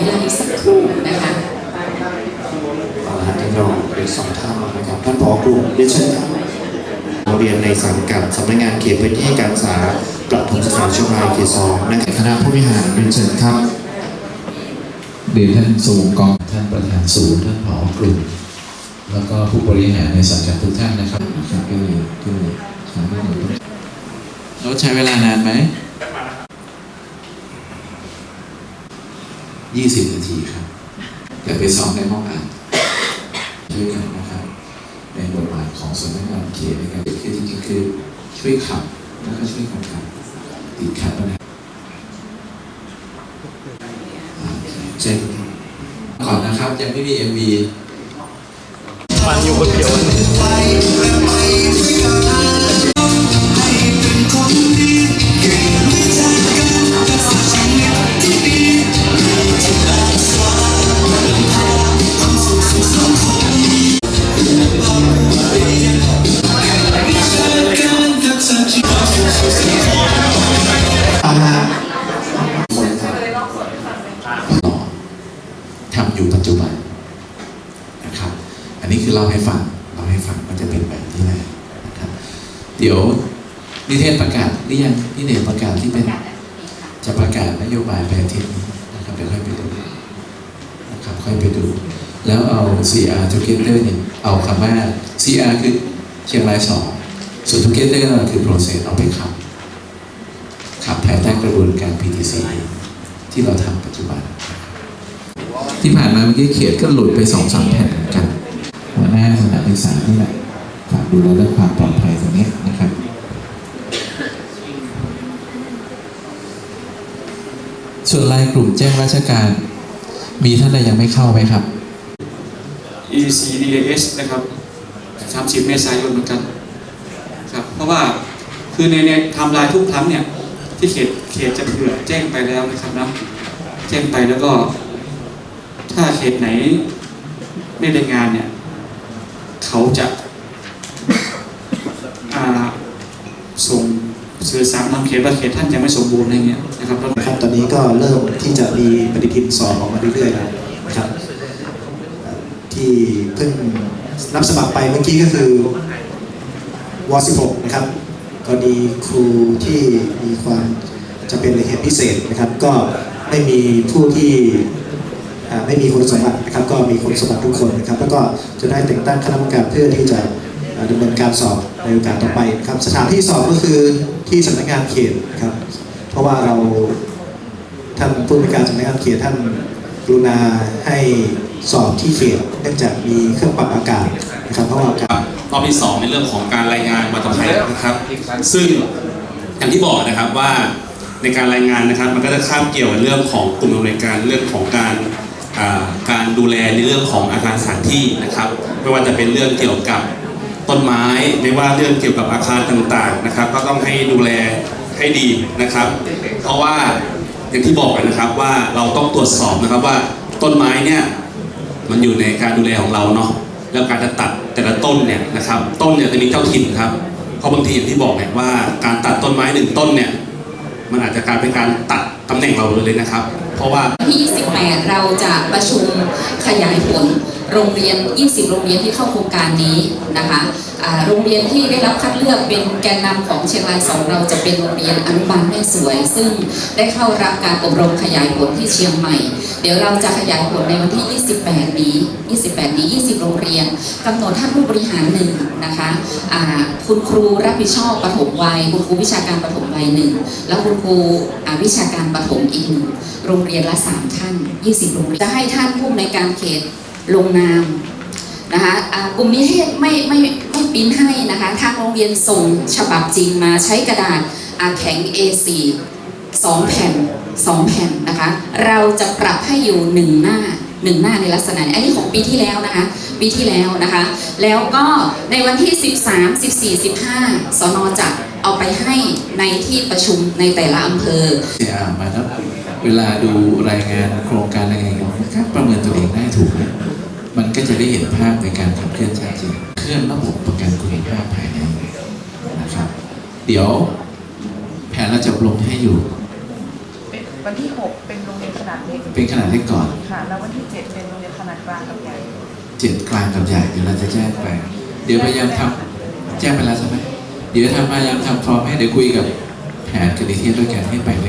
เวลาอีกสักครู่นะคะเอาละครับท่านรองเป็นสองท่านนะครับท่านผอกลุ่มเรียนเชิญครับโรงเรียนในสังกัดสำนักงานเขตพื้นที่การศึกษาประถมศึกษาเชียงรายเขตสองนะครับคณะผู้บริหารเรียนเชิญครับเรียนท่านสูงกองท่านประธานศูนย์ท่านผอกลุ่มแล้วก็ผู้บริหารในสังกัดทุกท่านนะครับครับก็เลยก็เลยสามารถแล้วใช้เวลานานไหม ยี่สิบนาทีครับ อย่าไปซ้อมในห้องอ่านช่วยกันนะครับ ในบทบาทของสำนักงานเขตในการคือจริงๆคือช่วยขับแล้วก็ช่วยกันขับติดขัดปัญหาอ่าเช่นก่อนนะครับยังไม่มี MV ฟังอยู่คนเดียว ต่อทำอยู่ปัจจุบันนะครับ อันนี้คือเล่าให้ฟังเล่าให้ฟังมันจะเป็นแบบนี้แหละนะครับ เดี๋ยวนิเทศประกาศหรือยังนิเทศประกาศที่เป็น จะประกาศนโยบายไปอาทิตย์นี้นะครับเดี๋ยวค่อยไปดูนะครับค่อยไปดู แล้วเอา CR together เนี่ยเอาคำว่า CR คือเชียงรายสอง ส่วน together คือ process เอาไปขับ ขับภายใต้กระบวนการ PTC ที่เราทำปัจจุบัน ที่ผ่านมาเมื่อกี้เขียนก็หลุดไปสองสามแผ่นเหมือนกัน หัวหน้าสถานศึกษานี่แหละฝากดูแลเรื่องความปลอดภัยตรงนี้นะครับส่วนรายกลุ่มแจ้งราชการ มีท่านใดยังไม่เข้าไหมครับ ECDS นะครับ 30 เมษายนเหมือนกัน รับเพราะว่าคือในในทำลายทุกครั้งเนี่ยที่เขตเขตจะเผื่อแจ้งไปแล้วนะครับนะแจ้งไปแล้วก็ ถ้าเขตไหนไม่ได้งานเนี่ย เขาจะส่งสื่อสารทางเขตว่าเขตท่านยังไม่สมบูรณ์อะไรเงี้ยนะครับแล้วครับตอนนี้ก็เริ่มที่จะมีปฏิทินสอบออกมาเรื่อยๆแล้วนะครับ ที่เพิ่งรับสมัครไปเมื่อกี้ก็คือ ว16นะครับกรณีครูที่มีความจะเป็นเหตุพิเศษนะครับ ก็ไม่มีผู้ที่ไม่มีคุณสมบัตินะครับ ก็มีคุณสมบัติทุกคนนะครับ แล้วก็จะได้แต่งตั้งคณะกรรมการเพื่อที่จะอ่าดำเนินการสอบในโอกาสต่อไปครับ สถานที่สอบก็คือที่สำนักงานเขตนะครับ เพราะว่าเราท่านผู้ในวยการสำนักงานเขตท่านกรุณาให้สอบที่เขตเนื่องจากมีเครื่องปรับอากาศนะครับเพราะว่าอากาศ รอบที่สองในเรื่องของการรายงานมาต่อไปนะครับ ซึ่งอย่างที่บอกนะครับว่าในการรายงานนะครับ มันก็จะข้ามเกี่ยวกับเรื่องของกลุ่มดำเนินการเรื่องของการอ่าการดูแลในเรื่องของอาคารสถานที่นะครับ ไม่ว่าจะเป็นเรื่องเกี่ยวกับต้นไม้ ไม่ว่าเรื่องเกี่ยวกับอาคารต่างๆนะครับ ก็ต้องให้ดูแลให้ดีนะครับ เพราะว่าอย่างที่บอกไปนะครับว่าเราต้องตรวจสอบนะครับว่าต้นไม้เนี่ยมันอยู่ในการดูแลของเราเนาะ แล้วการจะตัดแต่ละต้นเนี่ยนะครับ ต้นเนี่ยจะมีเจ้าถิ่นครับ เพราะบางทีอย่างที่บอกเนี่ยว่าการตัดต้นไม้หนึ่งต้นเนี่ยมันอาจจะกลายเป็นการตัดตำแหน่งเราเลยนะครับ เพราะว่าที่ 28 เราจะประชุมขยายผล โรงเรียน 20 โรงเรียนที่เข้าโครงการนี้นะคะโรงเรียนที่ได้รับคัดเลือกเป็นแกนนำของเชียงรายสองเราจะเป็นโรงเรียนอนุบาลแม่สวย ซึ่งได้เข้ารับการอบรมขยายผลที่เชียงใหม่ เดี๋ยวเราจะขยายผลในวันที่ 28 นี้ 28 นี้ 20 โรงเรียนกำหนดท่านผู้บริหารหนึ่งนะคะคุณครูรับผิดชอบปฐมวัย คุณครูวิชาการปฐมวัยหนึ่งแล้วคุณครูวิชาการปฐมอีกหนึ่งโรงเรียนละ 3 ท่าน 20 โรงเรียนจะให้ท่านผู้ในการเขต ลงนามนะคะกลุ่มนิเทศไม่ไม่ไม่ปิ้นให้นะคะทางโรงเรียนส่งฉบับจริงมาใช้กระดาษแข็ง A4 2แผ่น2แผ่นนะคะ เราจะปรับให้อยู่1หน้า1หน้าในลักษณะนี้อันนี้ของปีที่แล้วนะคะ ปีที่แล้วนะคะ แล้วก็ในวันที่ 13 14 15สนจะเอาไปให้ในที่ประชุมในแต่ละอำเภอ เสียอ่านมาแล้วเวลาดูรายงานโครงการรายงานมันก็ประเมินตัวเองได้ถูกนะมันก็จะได้เห็นภาพในการขับเคลื่อนชัดเจนเคลื่อนระบบประกันคุณภาพภายในนะครับ เดี๋ยวแผนเราจะอบรมให้อยู่วันที่ 6 เป็นโรงเรียนขนาดเล็กเป็นขนาดเล็กก่อนค่ะแล้ววันที่ 7 เป็นโรงเรียนขนาดกลางกับใหญ่เจ็ดกลางกับใหญ่เดี๋ยวเราจะแจ้งไป เดี๋ยวพยายามทำแจ้งไปแล้วใช่ไหมเดี๋ยวทำพยายามทำฟอร์มให้เดี๋ยวคุยกับแผนกับนิเทศด้วยกันให้ไปด้วย